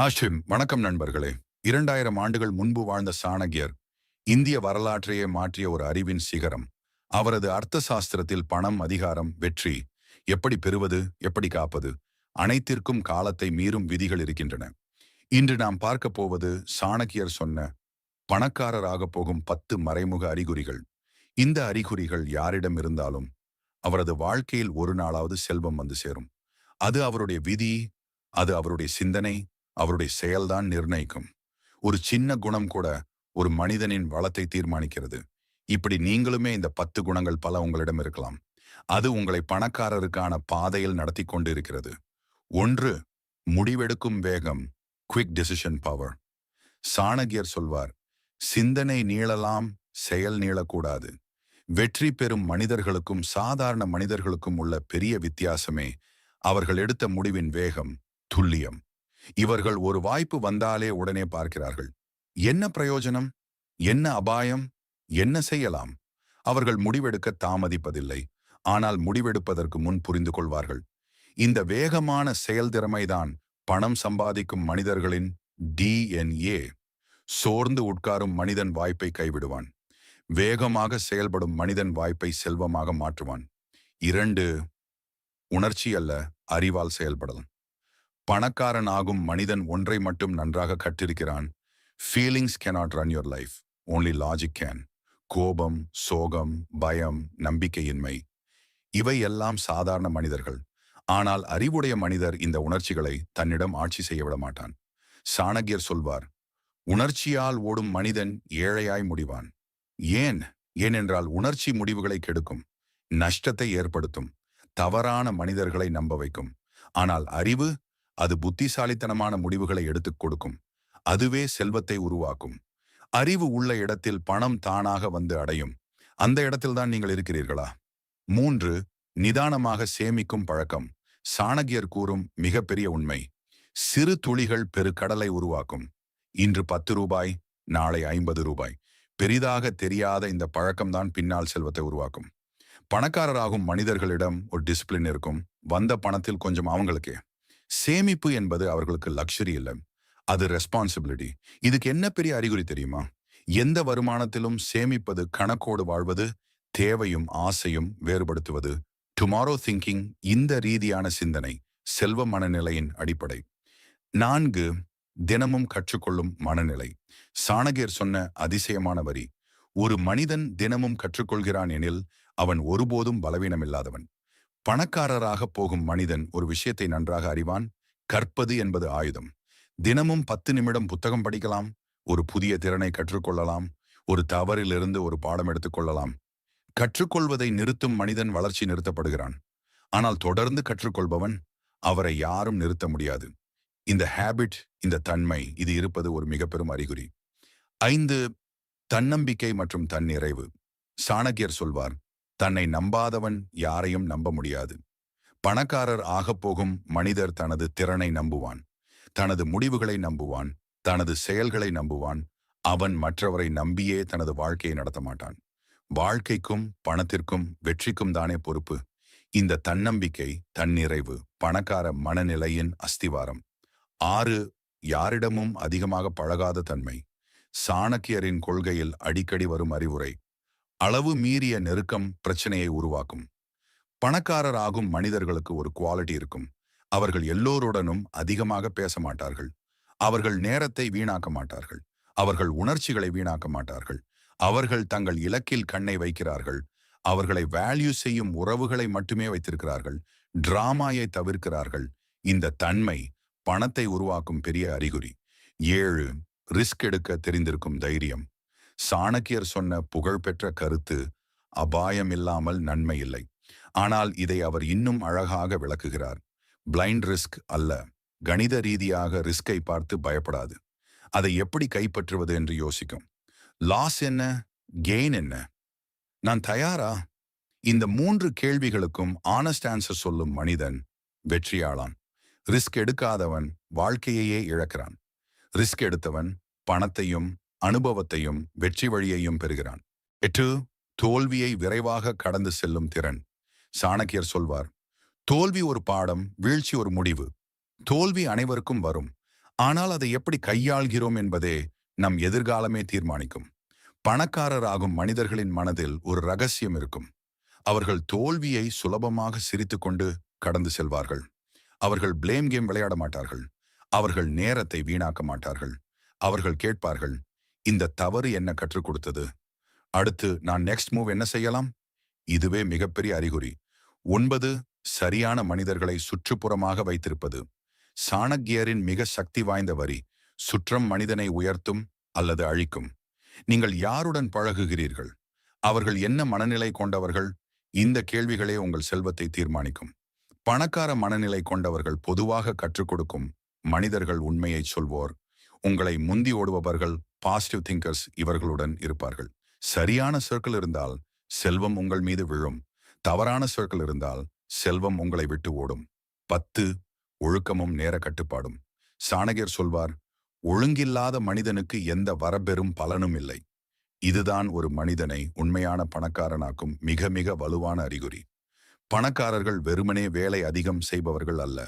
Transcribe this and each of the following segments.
ஹாஷிம் வணக்கம் நண்பர்களே. இரண்டாயிரம் ஆண்டுகள் முன்பு வாழ்ந்த சாணகியர் இந்திய வரலாற்றையே மாற்றிய ஒரு அறிவின் சிகரம். அவரது அர்த்த சாஸ்திரத்தில் பணம் அதிகாரம் வெற்றி எப்படி பெறுவது எப்படி காப்பது அனைத்திற்கும் காலத்தை மீறும் விதிகள் இருக்கின்றன. இன்று நாம் பார்க்க போவது சாணக்கியர் சொன்ன பணக்காரராக போகும் பத்து மறைமுக அறிகுறிகள். இந்த அறிகுறிகள் யாரிடம் இருந்தாலும் அவரது வாழ்க்கையில் ஒரு நாளாவது செல்வம் வந்து சேரும். அது அவருடைய விதி அது அவருடைய சிந்தனை அவருடைய செயல்தான் நிர்ணயிக்கும். ஒரு சின்ன குணம் கூட ஒரு மனிதனின் வளத்தை தீர்மானிக்கிறது. இப்படி நீங்களுமே இந்த பத்து குணங்கள் பல உங்களிடம் இருக்கலாம். அது உங்களை பணக்காரருக்கான பாதையில் நடத்தி கொண்டிருக்கிறது. ஒன்று முடிவெடுக்கும் வேகம் குவிக் டெசிஷன் பவர் சாணகியர் சொல்வார் சிந்தனை நீளலாம் செயல் நீளக்கூடாது. வெற்றி பெறும் மனிதர்களுக்கும் சாதாரண மனிதர்களுக்கும் உள்ள பெரிய வித்தியாசமே அவர்கள் எடுத்த முடிவின் வேகம் துல்லியம். இவர்கள் ஒரு வாய்ப்பு வந்தாலே உடனே பார்க்கிறார்கள். என்ன பிரயோஜனம்? என்ன அபாயம்? என்ன செய்யலாம்? அவர்கள் முடிவெடுக்க தாமதிப்பதில்லை. ஆனால் முடிவெடுப்பதற்கு முன் புரிந்து கொள்வார்கள். இந்த வேகமான செயல்திறமைதான் பணம் சம்பாதிக்கும் மனிதர்களின் டிஎன்ஏ சோர்ந்து உட்காரும் மனிதன் வாய்ப்பை கைவிடுவான். வேகமாக செயல்படும் மனிதன் வாய்ப்பை செல்வமாக மாற்றுவான். இரண்டு உணர்ச்சி அல்ல அறிவால் செயல்படலாம். பணக்காரன் ஆகும் மனிதன் ஒன்றை மட்டும் நன்றாக கற்றிருக்கிறான். Feelings cannot run your life only logic can கோபம் சோகம் பயம் நம்பிக்கையின்மை. இவை எல்லாம் சாதாரண மனிதர்கள். ஆனால் அறிவுடைய மனிதர் இந்த உணர்ச்சிகளை தன்னிடம் ஆட்சி செய்ய விட மாட்டான். சாணகியர் சொல்வார் உணர்ச்சியால் ஓடும் மனிதன் ஏழையாய் முடிவான். ஏன்? ஏனென்றால் உணர்ச்சி முடிவுகளை கெடுக்கும் நஷ்டத்தை ஏற்படுத்தும் தவறான மனிதர்களை நம்ப வைக்கும். ஆனால் அறிவு அது புத்திசாலித்தனமான முடிவுகளை எடுத்துக் கொடுக்கும். அதுவே செல்வத்தை உருவாக்கும். அறிவு உள்ள இடத்தில் பணம் தானாக வந்து அடையும். அந்த இடத்தில்தான் நீங்கள் இருக்கிறீர்களா? மூன்று நிதானமாக சேமிக்கும் பழக்கம். சாணகியர் கூறும் மிகப்பெரிய உண்மை. சிறு துளிகள் பெருக்கடலை உருவாக்கும். இன்று பத்து ரூபாய் நாளை ஐம்பது ரூபாய். பெரிதாக தெரியாத இந்த பழக்கம்தான் பின்னால் செல்வத்தை உருவாக்கும். பணக்காரராகும் மனிதர்களிடம் ஒரு டிசிப்ளின் இருக்கும். வந்த பணத்தில் கொஞ்சம் அவங்களுக்கே. சேமிப்பு என்பது அவர்களுக்கு லக்ஸரி இல்லை. அது ரெஸ்பான்சிபிலிட்டி இதுக்கு என்ன பெரிய அறிகுறி தெரியுமா? எந்த வருமானத்திலும் சேமிப்பது கணக்கோடு வாழ்வது தேவையும் ஆசையும் வேறுபடுத்துவது. டுமாரோ திங்கிங் இந்த ரீதியான சிந்தனை செல்வ மனநிலையின் அடிப்படை. நான்கு தினமும் கற்றுக்கொள்ளும் மனநிலை. சாணகியர் சொன்ன அதிசயமான வரி. ஒரு மனிதன் தினமும் கற்றுக்கொள்கிறான் எனில் அவன் ஒருபோதும் பலவீனமில்லாதவன். பணக்காரராக போகும் மனிதன் ஒரு விஷயத்தை நன்றாக அறிவான். கற்பது என்பது ஆயுதம். தினமும் பத்து நிமிடம் புத்தகம் படிக்கலாம் ஒரு புதிய திறனை கற்றுக்கொள்ளலாம் ஒரு தவறிலிருந்து ஒரு பாடம் எடுத்துக்கொள்ளலாம் கற்றுக்கொள்வதை நிறுத்தும் மனிதன் வளர்ச்சி நிறுத்தப்படுகிறான். ஆனால் தொடர்ந்து கற்றுக்கொள்பவன் அவரை யாரும் நிறுத்த முடியாது. இந்த ஹேபிட் இந்த தன்மை இது இருப்பது ஒரு மிக பெரும் அறிகுறி. ஐந்து தன்னம்பிக்கை மற்றும் தன்னிறைவு. சாணக்கியர் சொல்வார் தன்னை நம்பாதவன் யாரையும் நம்ப முடியாது. பணக்காரர் ஆகப்போகும் மனிதர் தனது திறனை நம்புவான். தனது முடிவுகளை நம்புவான். தனது செயல்களை நம்புவான். அவன் மற்றவரை நம்பியே தனது வாழ்க்கையை நடத்த மாட்டான். வாழ்க்கைக்கும் பணத்திற்கும் வெற்றிக்கும் தானே பொறுப்பு. இந்த தன்னம்பிக்கை தன்னிறைவு பணக்கார மனநிலையின் அஸ்திவாரம். ஆறு யாரிடமும் அதிகமாக பழகாத தன்மை. சாணக்கியரின் கொள்கையில் அடிக்கடி வரும் அறிவுரை அளவு மீறிய நெருக்கம் பிரச்சனையை உருவாக்கும். பணக்காரர் ஆகும் மனிதர்களுக்கு ஒரு குவாலிட்டி இருக்கும். அவர்கள் எல்லோருடனும் அதிகமாக பேச மாட்டார்கள். அவர்கள் நேரத்தை வீணாக்க மாட்டார்கள். அவர்கள் உணர்ச்சிகளை வீணாக்க மாட்டார்கள். அவர்கள் தங்கள் இலக்கில் கண்ணை வைக்கிறார்கள். அவர்களை வேல்யூ செய்யும் உறவுகளை மட்டுமே வைத்திருக்கிறார்கள். டிராமாயை தவிர்க்கிறார்கள். இந்த தன்மை பணத்தை உருவாக்கும் பெரிய அறிகுறி. ஏழு ரிஸ்க் எடுக்க தெரிந்திருக்கும் தைரியம். சாணக்கியர் சொன்ன புகழ்பெற்ற கருத்து அபாயம் இல்லாமல் நன்மை இல்லை. ஆனால் இதை அவர் இன்னும் அழகாக விளக்குகிறார். பிளைண்ட் ரிஸ்க் அல்ல. கணித ரீதியாக ரிஸ்கை பார்த்து பயப்படாது. அதை எப்படி கைப்பற்றுவது என்று யோசிக்கும். லாஸ் என்ன? கெயின் என்ன? நான் தயாரா? இந்த மூன்று கேள்விகளுக்கும் ஆனஸ்ட் ஆன்சர் சொல்லும் மனிதன் வெற்றியாளான். ரிஸ்க் எடுக்காதவன் வாழ்க்கையையே இழக்கிறான். ரிஸ்க் எடுத்தவன் பணத்தையும் அனுபவத்தையும் வெற்றி வழியையும் பெறுகிறான். எட்டு தோல்வியை விரைவாக கடந்து செல்லும் திறன். சாணக்கியர் சொல்வார் தோல்வி ஒரு பாடம் வீழ்ச்சி ஒரு முடிவு. தோல்வி அனைவருக்கும் வரும். ஆனால் அதை எப்படி கையாள்கிறோம் என்பதே நம் எதிர்காலமே தீர்மானிக்கும். பணக்காரராகும் மனிதர்களின் மனதில் ஒரு ரகசியம் இருக்கும். அவர்கள் தோல்வியை சுலபமாக சிரித்துக்கொண்டு கடந்து செல்வார்கள். அவர்கள் பிளேம் கேம் விளையாட மாட்டார்கள். அவர்கள் நேரத்தை வீணாக்க மாட்டார்கள். அவர்கள் கேட்பார்கள் இந்த தவறு என்ன கற்றுக் கொடுத்தது. அடுத்து நான் நெக்ஸ்ட் மூவ் என்ன செய்யலாம்? இதுவே மிகப்பெரிய அறிகுறி. ஒன்பது சரியான மனிதர்களை சுற்றுப்புறமாக வைத்திருப்பது. சாணக்கியரின் மிக சக்தி வாய்ந்த வரி சுற்றம் மனிதனை உயர்த்தும் அல்லது அழிக்கும். நீங்கள் யாருடன் பழகுகிறீர்கள்? அவர்கள் என்ன மனநிலை கொண்டவர்கள்? இந்த கேள்விகளே உங்கள் செல்வத்தை தீர்மானிக்கும். பணக்கார மனநிலை கொண்டவர்கள் பொதுவாக கற்றுக் கொடுக்கும் மனிதர்கள் உண்மையை சொல்வோர். உங்களை முந்தி ஓடுபவர்கள் பாசிட்டிவ் திங்கர்ஸ் இவர்களுடன் இருப்பார்கள். சரியான சர்க்கிள் இருந்தால் செல்வம் உங்கள் மீது விழும். தவறான சர்க்கிள் இருந்தால் செல்வம் உங்களை விட்டு ஓடும். பத்து ஒழுக்கமும் நேர கட்டுப்பாடும். சாணகியர் சொல்வார் ஒழுங்கில்லாத மனிதனுக்கு எந்த வரப்பெறும் பலனும் இல்லை. இதுதான் ஒரு மனிதனை உண்மையான பணக்காரனாக்கும் மிக மிக வலுவான அறிகுறி. பணக்காரர்கள் வெறுமனே வேலை அதிகம் செய்பவர்கள் அல்ல.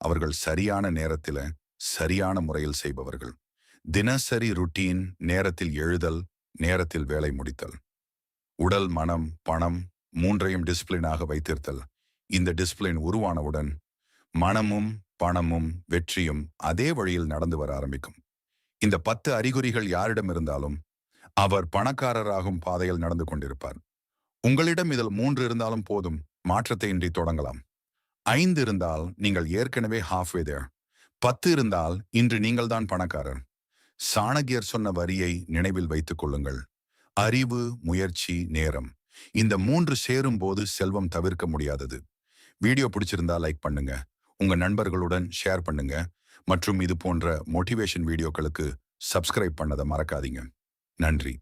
அவர்கள் சரியான நேரத்தில் சரியான முறையில் செய்பவர்கள். தினசரி ருட்டீன் நேரத்தில் எழுதல் நேரத்தில் வேலை முடித்தல். உடல் மனம் பணம் மூன்றையும் டிசிப்ளினாக வைத்திருத்தல். இந்த டிசிப்ளின் உருவானவுடன் மனமும் பணமும் வெற்றியும் அதே வழியில் நடந்து வர ஆரம்பிக்கும். இந்த பத்து அறிகுறிகள் யாரிடம் இருந்தாலும் அவர் பணக்காரராகும் பாதையில் நடந்து கொண்டிருப்பார். உங்களிடம் இதில் மூன்று இருந்தாலும் போதும் மாற்றத்தை இன்றி தொடங்கலாம். ஐந்து இருந்தால் நீங்கள் ஏற்கனவே ஹாஃப்வே தேர் பத்து இருந்தால் இன்று நீங்கள்தான் பணக்காரர். சாணகியர் சொன்ன வரியை நினைவில் வைத்துக் கொள்ளுங்கள். அறிவு முயற்சி நேரம். இந்த மூன்று சேரும் போது செல்வம் தவிர்க்க முடியாதது. வீடியோ பிடிச்சிருந்தா லைக் பண்ணுங்க. உங்க நண்பர்களுடன் ஷேர் பண்ணுங்க. மற்றும் இது போன்ற மோட்டிவேஷன் வீடியோக்களுக்கு சப்ஸ்கிரைப் பண்ணதை மறக்காதீங்க. நன்றி.